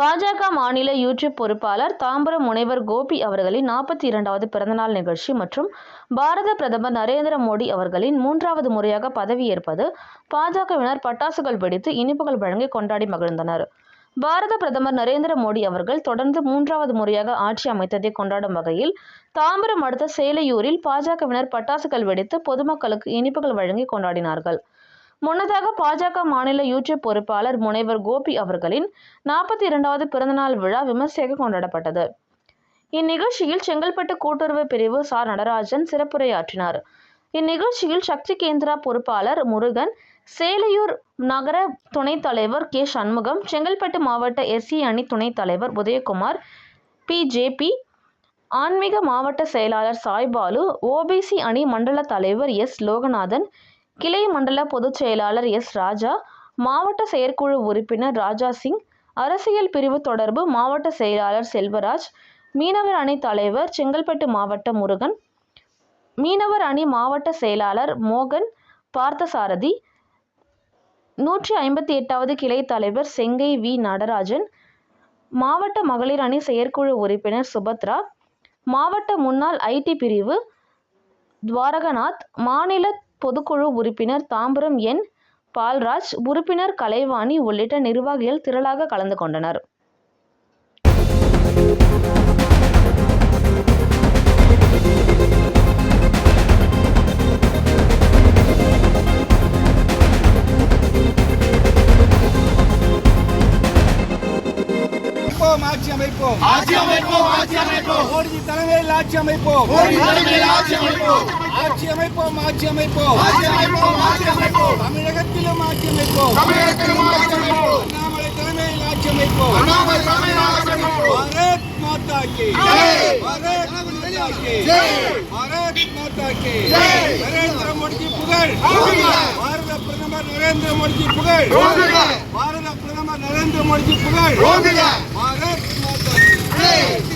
பாஜக மாநில யூடியூப் பொறுப்பாளர் தாம்பரம் முனைவர் கோபி அவர்களின் நாற்பத்தி இரண்டாவது பிறந்தநாள் நிகழ்ச்சி மற்றும் பாரத பிரதமர் நரேந்திர மோடி அவர்களின் மூன்றாவது முறையாக பதவியேற்பது பாஜகவினர் பட்டாசுகள் வெடித்து இனிப்புகள் வழங்கி கொண்டாடி மகிழ்ந்தனர். பாரத பிரதமர் நரேந்திர மோடி அவர்கள் தொடர்ந்து மூன்றாவது முறையாக ஆட்சி அமைத்ததை கொண்டாடும் வகையில் தாம்பரம் அடுத்த சேலையூரில் பாஜகவினர் பட்டாசுகள் வெடித்து பொதுமக்களுக்கு இனிப்புகள் வழங்கி கொண்டாடினார்கள். முன்னதாக பாஜக மாநில யூடியூப் பொறுப்பாளர் முனைவர் கோபி அவர்களின் நாற்பத்தி இரண்டாவது பிறந்தநாள் விழா விமர்சையாக கொண்டாடப்பட்டது. இந்நிகழ்ச்சியில் செங்கல்பட்டு கூட்டுறவு பிரிவு சார் நடராஜன் சிறப்புரையாற்றினார். இந்நிகழ்ச்சியில் சக்தி கேந்திரா பொறுப்பாளர் முருகன் சேலையூர் நகர துணைத் தலைவர் கே. சண்முகம் செங்கல்பட்டு மாவட்ட எஸ்சி அணி துணைத் தலைவர் உதயகுமார் பி. ஜேபி ஆன்மீக மாவட்ட செயலாளர் சாய்பாலு ஓபிசி அணி மண்டல தலைவர் எஸ். லோகநாதன் கிளை மண்டல பொதுச் செயலாளர் எஸ். ராஜா மாவட்ட செயற்குழு உறுப்பினர் ராஜா சிங் அரசியல் பிரிவு தொடர்பு மாவட்ட செயலாளர் செல்வராஜ் மீனவர் அணி தலைவர் செங்கல்பட்டு மாவட்ட முருகன் மீனவர் அணி மாவட்ட செயலாளர் மோகன் பார்த்தசாரதி நூற்றி ஐம்பத்தி எட்டாவது கிளை தலைவர் செங்கை வி. நடராஜன் மாவட்ட மகளிர் அணி செயற்குழு உறுப்பினர் சுபத்ரா மாவட்ட முன்னாள் ஐடி பிரிவு துவாரகநாத் மாநில பொதுக்குழு உறுப்பினர் தாம்பரம் என் பால்ராஜ் உறுப்பினர் கலைவாணி உள்ளிட்ட நிர்வாகிகள் திரளாக கலந்து கொண்டனர். அமைப்போம் ஆட்சி அமைப்போம் ஆட்சி அமைப்போம் ஆட்சி அமைப்போம் மோடிஜி தலைமையில் ஆட்சி அமைப்போம் மோடி தலைமையில் ஆட்சி அமைப்போம் ஆட்சி அமைப்போம் ஆட்சி அமைப்போம் ஆட்சி அமைப்போம் ஆட்சி அமைப்போம் தமிழகத்திலும் ஆட்சி அமைப்போம் தமிழகத்திலும் ஆட்சி அமைப்போம் அண்ணாமலை தலைமையில் ஆட்சி அமைப்போம் அண்ணாமலை தலைமையில் ஆட்சி அமைப்போம் பாரத் மாதா கி ஜெய். பாரத் மாதா கி ஜெய். பாரத் மாதா கி ஜெய். நரேந்திர மோடிஜி புகழ் ஓங்குக. பாரத பிரதமர் நரேந்திர மோடிஜி புகழ் ஓங்குக. பாரத பிரதமர் நரேந்திர மோடிஜி புகழ் ஓங்குக. பாரத் மாதா கி ஜெய்.